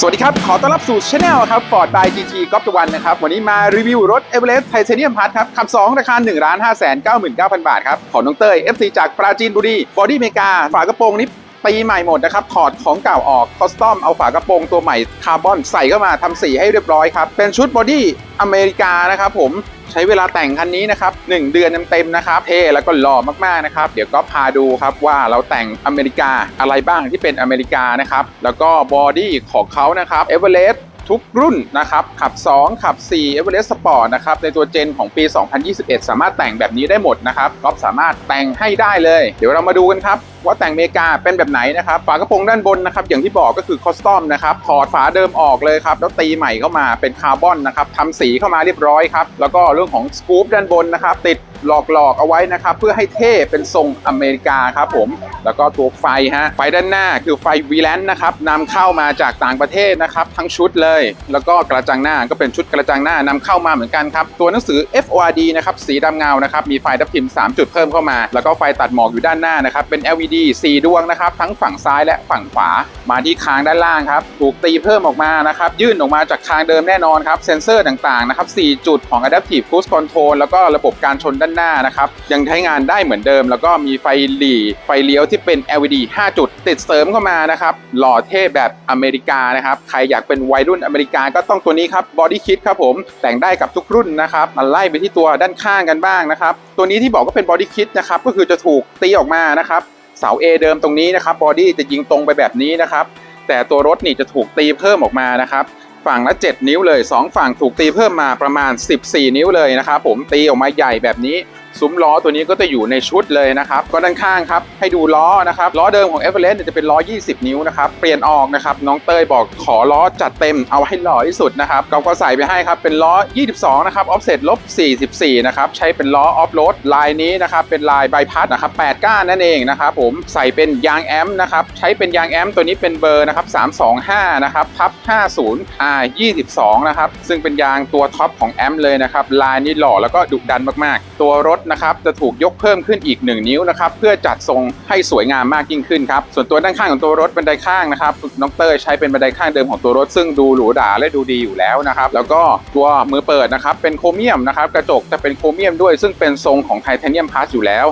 สวัสดีครับ ขอต้อนรับสู่ช anel ครับ Ford by GT ก๊อฟตะวันนะครับ วันนี้มารีวิวรถ Everest Titanium Plus ครับขับ 2 ราคา1 5 9 9 0 0 0 บาทครับ ของน้องเต้ย FC จากปราจีนบุรี บอดี้เมกา ฝากระโปรงนี้ ตีใหม่หมดนะครับ ถอดของเก่าออกคอสตอมเอาฝากระโปรงตัวใหม่คาร์บอนใส่เข้ามาทำสีให้เรียบร้อยครับ เป็นชุดบอดี้อเมริกานะครับผมใช้เวลาแต่งคันนี้นะครับ 1 เดือนเต็มๆนะครับเท่แล้วก็หล่อมากๆนะครับ เดี๋ยวก็พาดูครับว่าเราแต่งอเมริกาอะไรบ้างที่เป็นอเมริกานะครับ แล้วก็บอดี้ของเขานะครับเอเวอเรสต์ทุกรุ่นนะครับขับ 2 ขับ 4 e v e r e s t Sport นะครับในตัวเจนของปี 2021 สามารถแต่งแบบนี้ได้หมดนะครับก็สามารถแต่งให้ได้เลย เดี๋ยวเรามาดูกันครับ ว่าแต่งเมกาเป็นแบบไหนนะครับ ฝากระโปรงด้านบนนะครับ อย่างที่บอกก็คือคอสตอมนะครับ ถอดฝาเดิมออกเลยครับ แล้วตีใหม่เข้ามาเป็นคาร์บอนนะครับทำสีเข้ามาเรียบร้อยครับ แล้วก็เรื่องของสกู๊ปด้านบนนะครับ ติดหลอกๆเอาไว้นะครับ เพื่อให้เท่เป็นทรงอเมริกาครับผม แล้วก็ตัวไฟฮะ ไฟด้านหน้าคือไฟวีแลนนะครับนำเข้ามาจากต่างประเทศนะครับ ทั้งชุดเลย แล้วก็กระจังหน้าก็เป็นชุดกระจังหน้านำเข้ามาเหมือนกันครับ ตัวหนังสือ FORD นะครับ สีดำเงา นะครับ มีไฟดับทิม3 จุดเพิ่มเข้ามา แล้วก็ไฟตัดหมอกอยู่ด้านหน้านะครับ เป็น LED 4 ดวงนะครับ ทั้งฝั่งซ้ายและฝั่งขวา มาที่คางด้านล่างครับถูกตีเพิ่มออกมานะครับ ยื่นออกมาจากคางเดิมแน่นอนครับ เซ็นเซอร์ต่างๆนะครับ 4 จุดของ Adaptive Cruise Control แล้วก็ระบบการชนด้านหน้านะครับ ยังใช้งานได้เหมือนเดิม แล้วก็มีไฟหลีไฟเลี้ยวที่เป็น LED 5 จุด ติดเสริมเข้ามานะครับหล่อเท่แบบอเมริกานะครับใครอยากเป็นวัยรุ่นอเมริกาก็ต้องตัวนี้ครับ Body Kit ครับผมแต่งได้กับทุกรุ่นนะครับมาไล่ไปที่ตัวด้านข้างกันบ้างนะครับ ตัวนี้ที่บอกก็เป็น Body Kit นะครับก็คือจะถูกตีออกมานะครับ เสา A เดิมตรงนี้นะครับบอดี้จะยิงตรงไปแบบนี้นะครับ แต่ตัวรถนี่จะถูกตีเพิ่มออกมานะครับฝั่งละ 7 นิ้วเลย 2 ฝั่งถูกตีเพิ่มมาประมาณ 14 นิ้วเลยนะครับผมตีออกมาใหญ่แบบนี้ ซุ้มล้อตัวนี้ก็จะอยู่ในชุดเลยนะครับ ก็ด้านข้างครับให้ดูล้อนะครับล้อเดิมของ e v e r e s t เนี่ยจะเป็นล้อ 20 นิ้วนะครับเปลี่ยนออกนะครับน้องเตยบอกขอล้อจัดเต็มเอาให้หล่อที่สุดนะครับเราก็ใส่ไปให้ครับเป็นล้อ 22 นะครับ offset ลบ 44 นะครับใช้เป็นล้อออฟโรดลายนี้นะครับเป็นลายใบพัดนะครับ 8 ก้านนั่นเองนะครับผมใส่เป็นยางแอมนะครับใช้เป็นยางแอมตัวนี้เป็นเบอร์นะครับ325 นะครับทับ 50 R 22 นะครับซึ่งเป็นยางตัวท็อปของแอมเลยนะครับลายนี้หล่อแล้วก็ดุดันมากๆ ตัวรถนะครับจะถูกยกเพิ่มขึ้นอีก 1 นิ้วนะครับเพื่อจัดทรงให้สวยงามมากยิ่งขึ้นครับส่วนตัวด้านข้างของตัวรถบันไดข้างนะครับน้องเตอร์ใช้เป็นบันไดข้างเดิมของตัวรถ ซึ่งดูหรูหราและดูดีอยู่แล้วนะครับแล้วก็ตัวมือเปิดนะครับเป็นโครเมียมนะครับกระจกจะเป็นโครเมียมด้วยซึ่งเป็นทรงของไทเทเนียมพาสอยู่แล้ว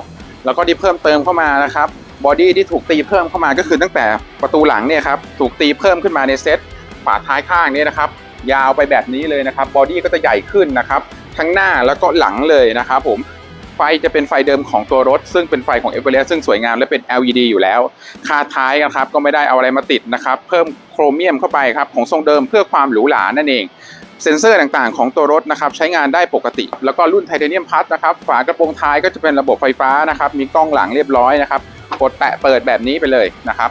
แล้วก็ที่เพิ่มเติมเข้ามานะครับบอดี้ที่ถูกตีเพิ่มเข้ามาก็คือตั้งแต่ประตูหลังเนี่ยครับถูกตีเพิ่มขึ้นมาในเซตฝาท้ายข้างเนี่ยนะครับยาวไปแบบนี้เลยนะครับบอดี้ก็จะใหญ่ขึ้นนะครับทั้งหน้าแล้วก็หลังเลยนะครับผม ฟจะเป็นไฟเดิมของตัวรถ ซึ่งเป็นไฟของ e v e r e s t ซึ่งสวยงามและเป็น LED อยู่แล้ว คาท้ายนะครับก็ไม่ได้เอาอะไรมาติดนะครับ เพิ่มโครเมียมเข้าไปครับของทรงเดิมเพื่อความหรูหรานั่นเองเซ็นเซอร์ต่างๆ ของตัวรถนะครับใช้งานได้ปกติ แล้วก็รุ่นไทเทเนียมพัทนะครับฝากระโปรงท้ายก็จะเป็นระบบไฟฟ้านะครับมีกล้องหลังเรียบร้อยนะครับกดแตะเปิดแบบนี้ไปเลยนะครับ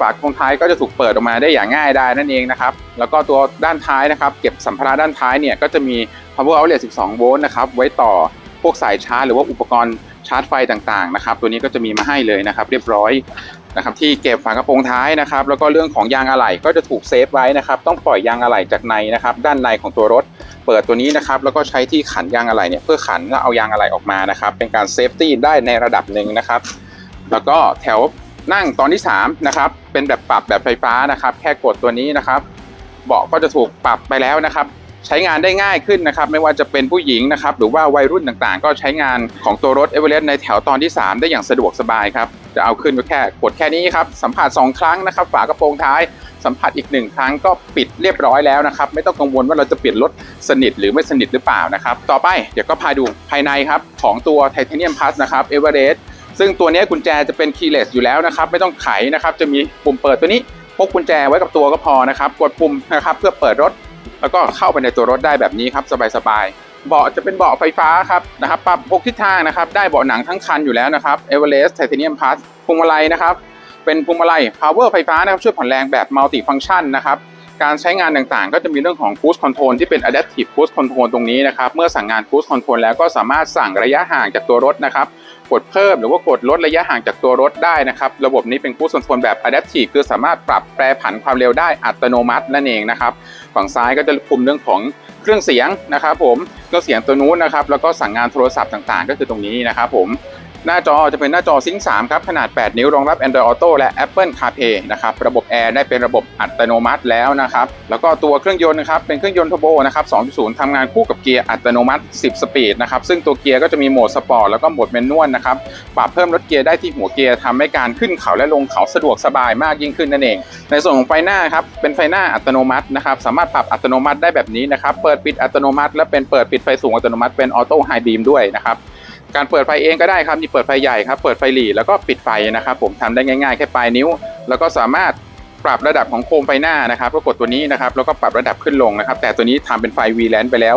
ฝากระโปรงท้ายก็จะถูกเปิดออกมาได้อย่างง่ายได้นั่นเองนะครับ แล้วก็ตัวด้านท้ายนะครับ เก็บสัมภาระด้านท้ายเนี่ยก็จะมี power outlet 12 โวลต์นะครับ ไว้ต่อ วกสายชาร์จหรือว่าอุปกรณ์ชาร์จไฟต่างๆนะครับ ตัวนี้ก็จะมีมาให้เลยนะครับ เรียบร้อยนะครับที่เก็บฝากระโปรงท้ายนะครับ แล้วก็เรื่องของยางอะไหล่ก็จะถูกเซฟไว้นะครับ ต้องปล่อยยางอะไหล่จากในนะครับ ด้านในของตัวรถ เปิดตัวนี้นะครับ แล้วก็ใช้ที่ขันยางอะไหล่เนี่ยเพื่อขันแล้วเอายางอะไหล่ออกมานะครับ เป็นการเซฟตี้ได้ในระดับหนึ่งนะครับ แล้วก็แถวนั่งตอนที่3นะครับเป็นแบบปรับแบบไฟฟ้านะครับ แค่กดตัวนี้นะครับ เบาะก็จะถูกปรับไปแล้วนะครับ ใช้งานได้ง่ายขึ้นนะครับ ไม่ว่าจะเป็นผู้หญิงนะครับ หรือว่าวัยรุ่นต่างๆ ก็ใช้งานของตัวรถเอเวอเรสต์ในแถวตอนที่ 3 ได้อย่างสะดวกสบายครับ จะเอาขึ้นก็แค่กดแค่นี้ครับ สัมผัส 2 ครั้งนะครับ ฝากระโปรงท้าย สัมผัสอีก1ครั้งก็ปิดเรียบร้อยแล้วนะครับ ไม่ต้องกังวลว่าเราจะเปลี่ยนรถสนิทหรือไม่สนิทหรือเปล่านะครับ ต่อไปเดี๋ยวก็พาดูภายในครับของตัวไทเทเนียมพัสนะครับเอเวอเรสต์ซึ่งตัวนี้กุญแจจะเป็นคีย์เลสอยู่แล้วนะครับ ไม่ต้องไขนะครับ จะมีปุ่มเปิดตัวนี้พกกุญแจไว้กับตัวก็พอนะครับ กดปุ่มนะครับเพื่อเปิดรถ แล้วก็เข้าไปในตัวรถได้แบบนี้ครับสบายๆเบาะจะเป็นเบาะไฟฟ้าครับนะครับปรับพกทิศทางนะครับได้เบาะหนังทั้งคันอยู่แล้วนะครับเอเวอเรสต์ไทเทเนียมพวงมาลัยนะครับเป็นพวงมาลัย power ไฟฟ้านะครับช่วยผ่อนแรงแบบมัลติฟังก์ชันนะครับ การใช้งานต่างๆ ก็จะมีเรื่องของ cruise control ที่เป็น adaptive cruise control ตรงนี้นะครับ เมื่อสั่งงาน cruise control แล้วก็สามารถสั่งระยะห่างจากตัวรถนะครับกดเพิ่มหรือว่ากดลดระยะห่างจากตัวรถได้นะครับ ระบบนี้เป็น cruise control แบบ adaptive คือสามารถปรับแปรผันความเร็วได้อัตโนมัตินั่นเองนะครับ ฝั่งซ้ายก็จะคุมเรื่องของเครื่องเสียงนะครับผมเครื่องเสียงตัวนู้นนะครับ แล้วก็สั่งงานโทรศัพท์ต่างๆ ก็คือตรงนี้นะครับผม หน้าจอจะเป็นหน้าจอซิงค์3ครับ ขนาด 8 นิ้วรองรับ Android Auto และ Apple CarPlay นะครับ ระบบแอร์ได้เป็นระบบอัตโนมัติแล้วนะครับ แล้วก็ตัวเครื่องยนต์นะครับ เป็นเครื่องยนต์เทอร์โบนะครับ 2.0 ทำงานคู่กับเกียร์อัตโนมัติ 10 สปีดนะครับ ซึ่งตัวเกียร์ก็จะมีโหมดสปอร์ตแล้วก็โหมดแมนนวลนะครับ ปรับเพิ่มลดเกียร์ได้ที่หัวเกียร์ทำให้การขึ้นเขาและลงเขาสะดวกสบายมากยิ่งขึ้นนั่นเอง ในส่วนของไฟหน้าครับ เป็นไฟหน้าอัตโนมัตินะครับ สามารถปรับอัตโนมัติได้แบบนี้นะครับ เปิดปิดอัตโนมัติ และเป็นเปิดปิดไฟสูงอัตโนมัติเป็นออโต้ไฮบีมด้วยนะครับ การเปิดไฟเองก็ได้ครับนี่เปิดไฟใหญ่ครับเปิดไฟหลีแล้วก็ปิดไฟนะครับผมทำได้ง่ายๆแค่ปลายนิ้ว แล้วก็สามารถปรับระดับของโคมไฟหน้านะครับก็กดตัวนี้นะครับแล้วก็ปรับระดับขึ้นลงนะครับ แต่ตัวนี้ทำเป็นไฟ VLAN ไปแล้ว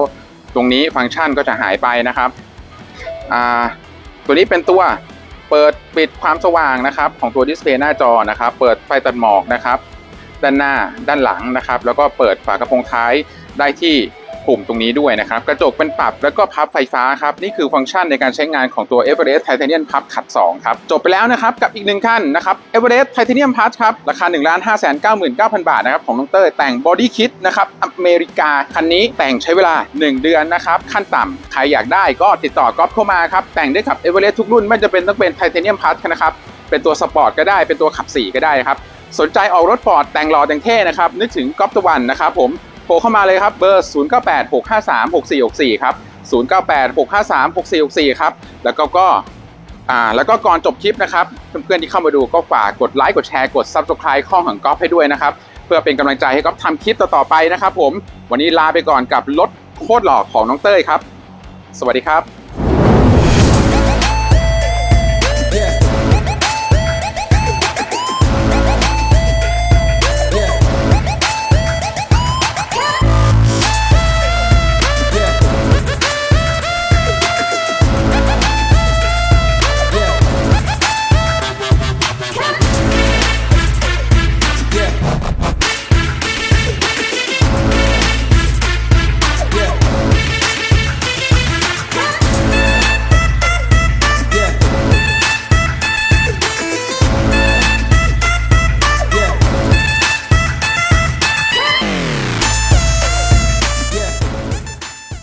ตรงนี้ฟังก์ชันก็จะหายไปนะครับตัวนี้เป็นตัวเปิดปิดความสว่างนะครับของตัวดิสเพย์หน้าจอนะครับ เปิดไฟตัดหมอกนะครับ ด้านหน้าด้านหลังนะครับ แล้วก็เปิดฝากระโปรงท้าย ได้ที่ปุ่มตรงนี้ด้วยนะครับ กระจกเป็นปรับแล้วก็พับไฟฟ้าครับ นี่คือฟังก์ชันในการใช้งานของตัว Everest Titanium Plus ขัด 2 ครับ จบไปแล้วนะครับ กับอีกหนึ่งขั้นนะครับ Everest Titanium Plus ครับ ราคา 1 5 9 9 9 0 0 บาทนะครับ ของน้องเต้ยแต่ง Body Kit นะครับ อเมริกา คันนี้แต่งใช้เวลา 1 เดือนนะครับ ขั้นต่ำใครอยากได้ก็ติดต่อก๊อฟเข้ามาครับแต่งได้กับ Everest ทุกรุ่นไม่จะเป็นต้องเป็น Titanium Plus นะครับเป็นตัวสปอร์ตก็ได้เป็นตัวขับสีก็ได้ครับสนใจออกรถฟอร์ดแต่งหล่อแต่งเท่นะครับนึกถึงก๊อฟตะวันนะครับผม ทรเข้ามาเลยครับ เบอร์ 0986536464 ครับ 0986536464 ครับ แล้วก็ก็อ่าแล้วก็ก่อนจบคลิปนะครับ เพื่อนๆที่เข้ามาดูก็ฝากกดไลค์กดแชร์กด Subscribe ข้องของก๊อฟให้ด้วยนะครับ เพื่อเป็นกำลังใจให้ก๊อฟทำคลิปต่อๆไปนะครับผมวันนี้ลาไปก่อนกับรถโคตรหล่อของน้องเต้ยครับ สวัสดีครับ